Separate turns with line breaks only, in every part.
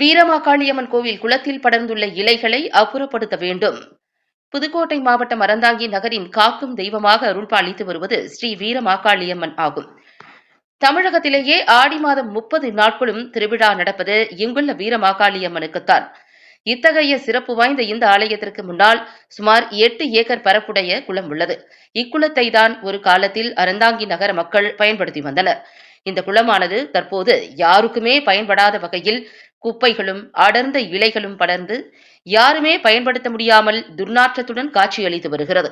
வீரமாகாளியம்மன் கோவில் குளத்தில் படர்ந்துள்ள இலைகளை அப்புறப்படுத்த வேண்டும். புதுக்கோட்டை மாவட்டம் அறந்தாங்கி நகரின் காக்கும் தெய்வமாக அருள்பாலித்து வருவது ஸ்ரீ வீரமாகாளியம்மன் ஆகும். தமிழகத்திலேயே ஆடி மாதம் முப்பது நாட்களும் திருவிழா நடப்பது இங்குள்ள வீரமாகாளியம்மனுக்குத்தான். இத்தகைய சிறப்பு வாய்ந்த இந்த ஆலயத்திற்கு முன்னால் சுமார் எட்டு ஏக்கர் பரப்புடைய குளம் உள்ளது. இக்குளத்தை தான் ஒரு காலத்தில் அறந்தாங்கி நகர மக்கள் பயன்படுத்தி வந்தனர். இந்த குளமானது தற்போது யாருக்குமே பயன்படாத வகையில் குப்பைகளும் அடர்ந்த இலைகளும் படர்ந்து யாருமே பயன்படுத்த முடியாமல் துர்நாற்றத்துடன் காட்சியளித்து வருகிறது.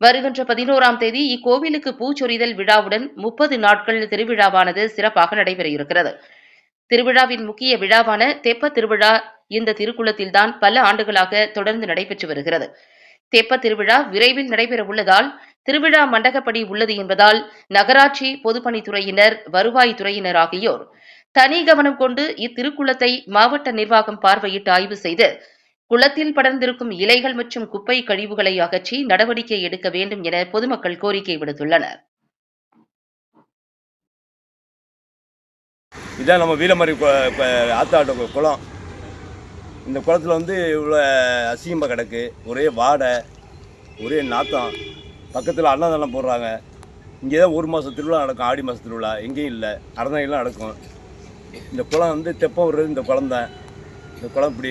வருகின்ற பதினோராம் தேதி இக்கோவிலுக்கு பூச்சொரிதல் விழாவுடன் முப்பது நாட்கள் திருவிழாவானது சிறப்பாக நடைபெற இருக்கிறது திருவிழாவின் முக்கிய விழாவான தெப்ப திருவிழா இந்த திருக்குளத்தில்தான் பல ஆண்டுகளாக தொடர்ந்து நடைபெற்று வருகிறது. தெப்ப திருவிழா விரைவில் நடைபெற உள்ளதால் திருவிழா மண்டகப்படி உள்ளது என்பதால் நகராட்சி பொதுப்பணித்துறையினர் வருவாய்த்துறையினர் ஆகியோர் தனி கவனம் கொண்டு இத்திருக்குளத்தை மாவட்ட நிர்வாகம் பார்வையிட்டு ஆய்வு செய்து குளத்தில் படர்ந்திருக்கும் இலைகள் மற்றும் குப்பை கழிவுகளை அகற்றி நடவடிக்கை எடுக்க வேண்டும் என பொதுமக்கள் கோரிக்கை விடுத்துள்ளனர்.
இதான் நம்ம வீரமரி ஆத்தாட்ட குளம். இந்த குளத்தில் வந்து இவ்வளோ அசிங்கமாக கிடக்கு. ஒரே வாடை ஒரே நாத்தம். பக்கத்தில் அன்னதானம் போடுறாங்க. இங்கே தான் ஒரு மாதம் திருவிழா நடக்கும். ஆடி மாதம் திருவிழா. எங்கேயும் இல்லை. அறந்தாங்கலாம் நடக்கும். இந்த குளம் வந்து தெப்பம் இந்த குளம் தான். இந்த குளம் இப்படி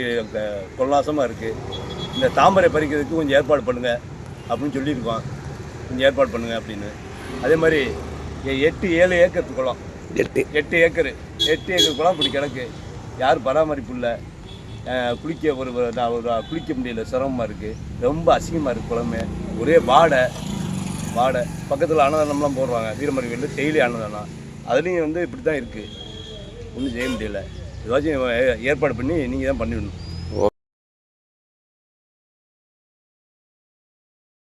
கொல்லாசமாக இருக்குது இந்த தாமரை பறிக்கிறதுக்கு கொஞ்சம் ஏற்பாடு பண்ணுங்கள் அப்படின்னு சொல்லியிருக்கோம். கொஞ்சம் ஏற்பாடு பண்ணுங்கள் அப்படின்னு. அதே மாதிரி எட்டு ஏழு ஏக்கர் குளம்.
எட்டு.
எட்டு ஏக்கர். எட்டு ஏக்கர் குளம் இப்படி கிடக்கு. யார் பராமரிப்பு இல்லை. குளிக்க ஒரு ஒரு குளிக்க முடியல. சிரமமாக இருக்குது ரொம்ப அசிங்கமாக இருக்குது குளமே. ஒரே வாடை. வாடை. பக்கத்தில் அன்னதானம்லாம் போடுவாங்க வீரமரி வீட்டில் டெய்லி அன்னதானம். அதுலேயும் வந்து இப்படி தான் இருக்குது ஒன்றும் செய்ய முடியல. ஏதாச்சும் ஏ- ஏற்பாடு பண்ணி நீங்கள் தான் பண்ணிவிடணும்